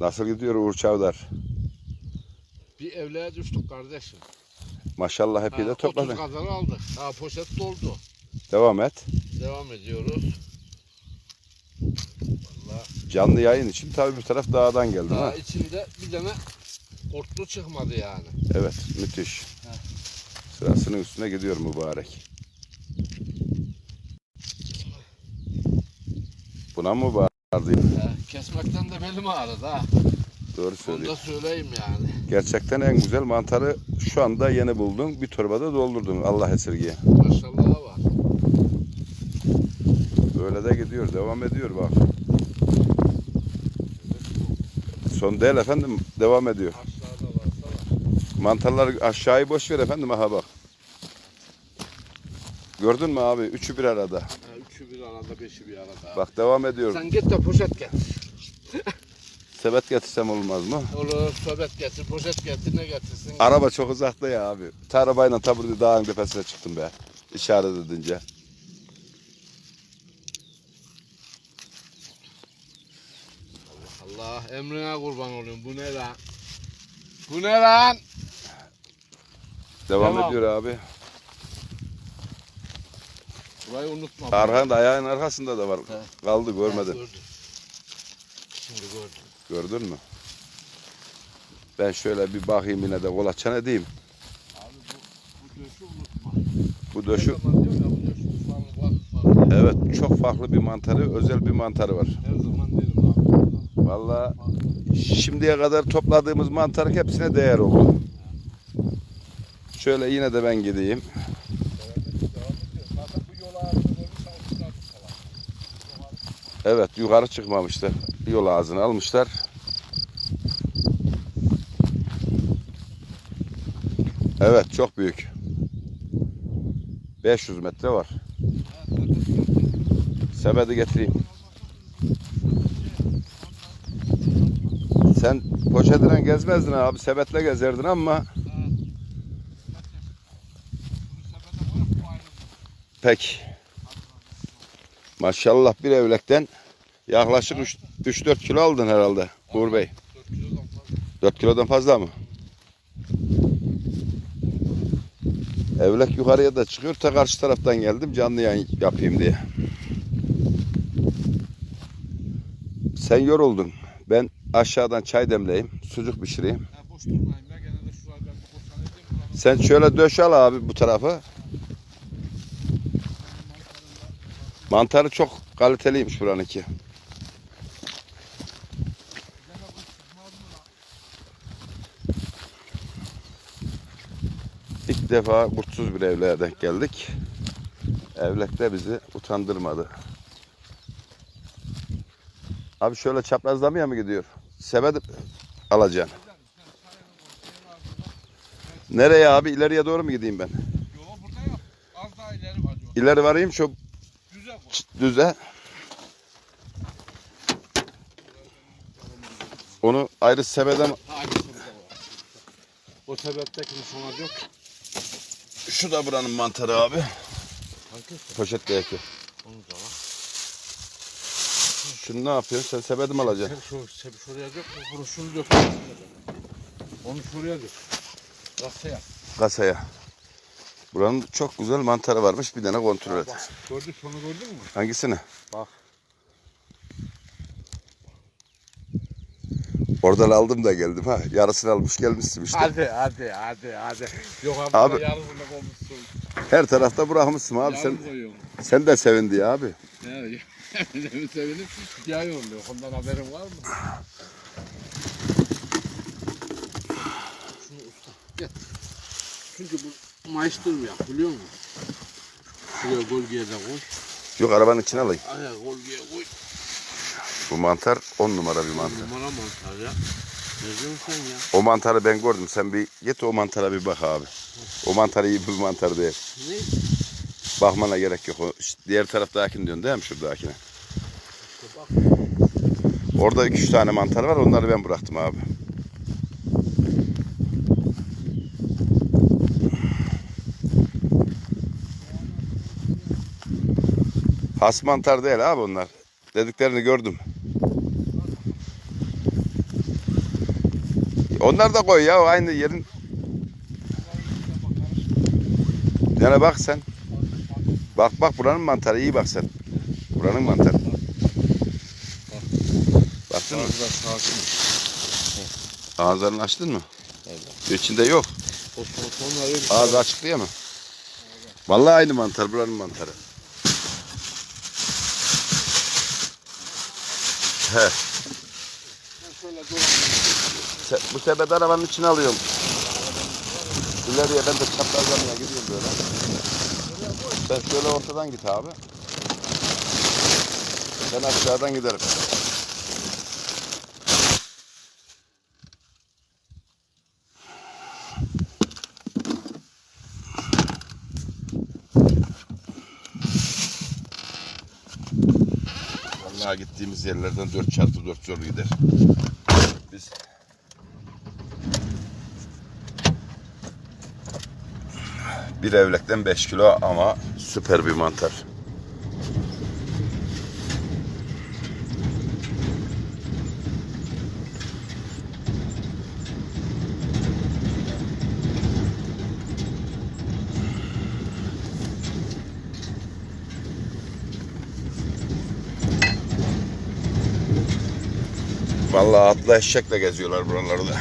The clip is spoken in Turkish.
Nasıl gidiyor Uğur Çavdar? Bir evliye düştük kardeşim. Maşallah hepi de Ha, topladın. 30 kadar aldık. Ha poşet doldu. Devam et. Devam ediyoruz. Vallahi Canlı yayın için tabii bir taraf dağdan geldi daha ha. içinde bir tane kurtlu çıkmadı yani. Evet müthiş. Sırasının üstüne gidiyor mübarek. Buna? Ha, kesmekten de belim ağrıdı ha. Doğru Onu da söyleyeyim yani. Gerçekten en güzel mantarı şu anda yeni buldun. Bir torbada doldurdun Allah esirgiye. Maşallah var. Böyle de gidiyor. Devam ediyor bak. Son değil efendim. Devam ediyor. Aşağıda varsa var. Mantarlar aşağıyı boş ver efendim. Aha bak. Gördün mü abi? Üçü bir arada. Üçü bir arada, beşi bir arada. Bak devam ediyor. Sen git de poşet getir. Sebet getirsem olmaz mı? Olur, sohbet getir, poşet getir, ne getirsin. Araba çok uzakta ya abi. Ta arabayla ta burada dağın tepesine çıktım be. İşaret edince. Allah emrine kurban olayım. Bu ne lan? Bu ne lan? Devam Devam. ediyor abi. Burayı unutma. Arkanda ayağın arkasında da var. He. Kaldı gördüm. Şimdi gördüm. Gördün mü? Ben şöyle bir bakayım yine de kolaçan edeyim. Abi bu, bu döşü unutma. Bu döşü ya bu evet çok farklı bir mantarı, özel bir mantarı var. Her zaman derim abi. Vallahi şimdiye kadar topladığımız mantarın hepsine değer oldu. Şöyle yine de ben gideyim. Zaten bu yol ağzını görürsen uçlar falan. Evet yukarı çıkmamışlar. Yol ağzını almışlar. Evet çok büyük. 500 metre var. Sepeti getireyim. Sen poşetine gezmezdin abi. Sepetle gezerdin ama pek. Maşallah bir evlekten yaklaşık 3-4 kilo aldın herhalde Uğur Bey. 4 kilodan fazla. 4 kilodan fazla mı? Evlek yukarıya da çıkıyor. Ta karşı taraftan geldim canlı yayın yapayım diye. Sen yoruldun. Ben aşağıdan çay demleyeyim. Sucuk pişireyim. Ha, boş durmayayım ya ben Sen şöyle döş al abi bu tarafı. Mantarı çok kaliteliymiş buranınki. İlk defa kurtsuz bir evliye denk geldik. Evlek de bizi utandırmadı. Abi şöyle çaprazlamaya mı gidiyor? Sebep alacaksın. Nereye abi? İleriye doğru mu gideyim ben? Yo burada yap. Az daha ileri var diyor. İleri varayım şu Düze. Onu ayrı sebeden. O sebeptekini sana dök. şu da buranın mantarı abi. Da var. Şunu ne yapıyorsun? Sen sebedim mi alacaksın? Sen şu sebi şuraya dök. Bunu şunu dök. Onu şuraya dök. Kasaya. Kasaya. Buranın çok güzel mantarı varmış. Bir tane kontrol et. Gördün sonu gördün mü? Hangisini? Bak. Oradan aldım da geldim ha. Yarısını almış gelmişsin işte. Hadi hadi hadi hadi. Yok abi, Abi- abi. yarısında olmuşsun. Her tarafta bırakmışsın abi. Sen, Yarın koyuyorum. sen de sevindi ya abi. Ne? Benim sevinim hikaye oluyor. Ondan haberin var mı? Şunu usta. Gel. Çünkü bu mayıştırmıyor biliyor musun? Şuraya gölgeye de koy. Yok arabanın içine alayım. Aya gölgeye koy. Bu mantar on numara bir mantar. Numara mantar ya. Ne diyorsun sen ya? O mantarı ben gördüm. Sen bir git o mantara bir bak abi. O mantar iyi bir mantar değil. Ne? Bakmana gerek yok. O işte diğer taraftakini diyorsun değil mi şuradakine? bak. Orada iki üç tane mantar var. Onları ben bıraktım abi. Has mantar değil abi onlar. Dediklerini gördüm. Onlar da koy ya aynı yerin. Yana bak sen. Bak bak buranın mantarı iyi bak sen. Buranın mantarı. Baktın mı? Ağızlarını açtın mı? Evet. İçinde yok. Ağzı açık diye mi? Vallahi aynı mantar buranın mantarı. He. Se- bu sepet arabanın içine alıyorum. İleriye ben de çaprazlamaya gidiyorum böyle. Sen şöyle ortadan git abi. Ben aşağıdan giderim. Vallahi gittiğimiz yerlerden 4 çarpı 4 yol gider. Biz bir evlekten 5 kilo ama süper bir mantar. Vallahi atla eşekle geziyorlar buralarda.